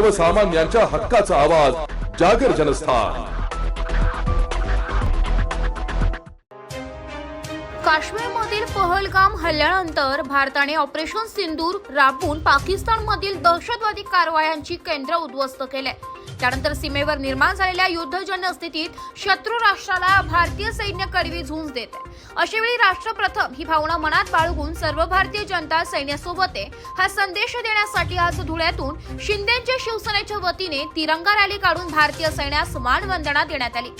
सर्वसामान्यांच्या हक्काचा आवाज जागर जनस्थान. काश्मीरमधील पहलगाम हल्ल्यानंतर भारताने ऑपरेशन सिंदूर राबवून पाकिस्तानमधील दहशतवादी कारवायांची केंद्र उद्ध्वस्त केले त्यानंतर सीमेवर निर्माण झालेल्या युद्धजन्य स्थितीत शत्रू राष्ट्राला भारतीय सैन्य कडवी झुंज देते अशावेळी राष्ट्रप्रथम ही भावना मनात बाळगून सर्व भारतीय जनता सैन्यासोबत आहे. हा संदेश देण्यासाठी आज धुळ्यातून शिंदेच्या शिवसेनेच्या वतीने तिरंगा रॅली काढून भारतीय सैन्यास मानवंदना देण्यात आली.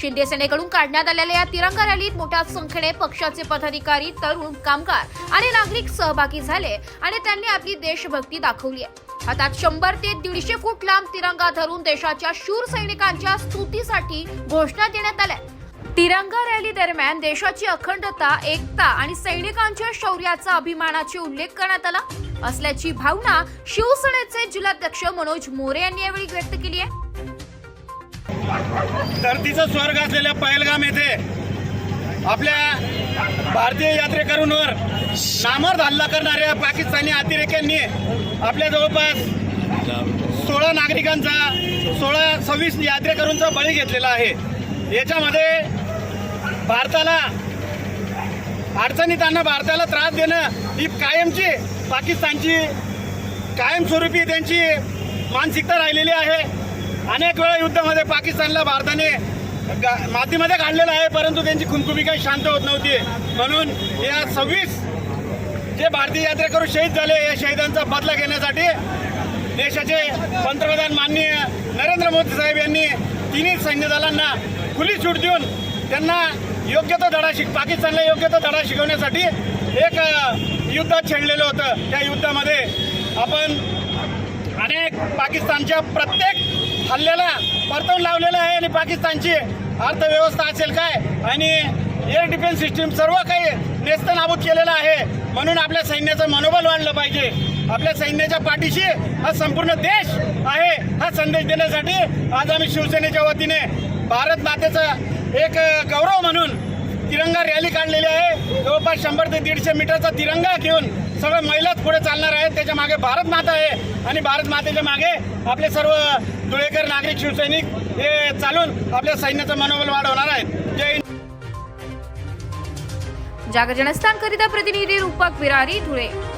शिंदे सेनेकडून काढण्यात आलेल्या या तिरंगा रॅलीत मोठ्या संख्येने पक्षाचे पदाधिकारी तरुण कामगार आणि नागरिक सहभागी झाले आणि त्यांनी आपली देशभक्ती दाखवली आहे. हातात शंभर ते दीडशे फूट लांब तिरंगा धरून देशाच्या शूर सैनिकांच्या स्तुतीसाठी घोषणा देण्यात आल्या. तिरंगा रॅली दरम्यान देशाची अखंडता एकता आणि सैनिकांच्या शौर्याचा अभिमानाचे उल्लेख करण्यात आला. असल्याची भावना शिवसेनेचे जिल्हाध्यक्ष मनोज मोरे यांनी यावेळी व्यक्त केली आहे. धरतीचं स्वर्ग असलेल्या पहलगाम येथे आपल्या भारतीय यात्रेकरूंवर नामर्द हल्ला करणाऱ्या पाकिस्तानी अतिरेक्यांनी आपल्या जवळपास सोळा नागरिकांचा सोळा सव्वीस यात्रेकरूंचा बळी घेतलेला आहे. याच्यामध्ये भारताला अडचणीतांना भारताला त्रास देणं ही कायमची पाकिस्तानची कायमस्वरूपी त्यांची मानसिकता राहिलेली आहे. अनेक वेळा युद्धामध्ये पाकिस्तानला भारताने गा- मातीमध्ये काढलेलं आहे परंतु त्यांची खुमखुमी काही शांत होत नव्हती. म्हणून या सव्वीस जे भारतीय यात्रेकरू शहीद झाले या शहीदांचा बदला घेण्यासाठी देशाचे पंतप्रधान माननीय नरेंद्र मोदी साहेब यांनी तिन्ही सैन्य दलांना खुली सूट देऊन त्यांना योग्य तो धडा शिक पाकिस्तानला योग्य तो धडा शिकवण्यासाठी एक युद्ध युद्धात छेडलेलं होतं. त्या युद्धामध्ये आपण अनेक पाकिस्तानच्या प्रत्येक हल्ल्याला परतवून लावलेलं आहे आणि पाकिस्तानची अर्थव्यवस्था असेल काय आणि एअर डिफेन्स सिस्टीम सर्व काही नेस्तनाबूत केलेलं आहे. म्हणून आपल्या सैन्याचं मनोबल वाढलं पाहिजे. आपल्या सैन्याच्या पाठीशी हा संपूर्ण देश आहे हा संदेश देण्यासाठी आज आम्ही शिवसेनेच्या वतीने भारत मातेचा एक गौरव म्हणून तिरंगा रॅली काढलेली आहे. जवळपास शंभर ते दीडशे मीटरचा तिरंगा घेऊन सगळं महिलाच पुढे चालणार आहेत त्याच्यामागे भारत माता आहे आणि भारत मातेच्या मागे आपले सर्व धुळेकर नागरिक शिवसैनिक हे चालून आपल्या सैन्याचं मनोबल वाढवणार आहेत. जय हिंद. जागर जनस्थानकरिता प्रतिनिधी रूपक विरारी धुळे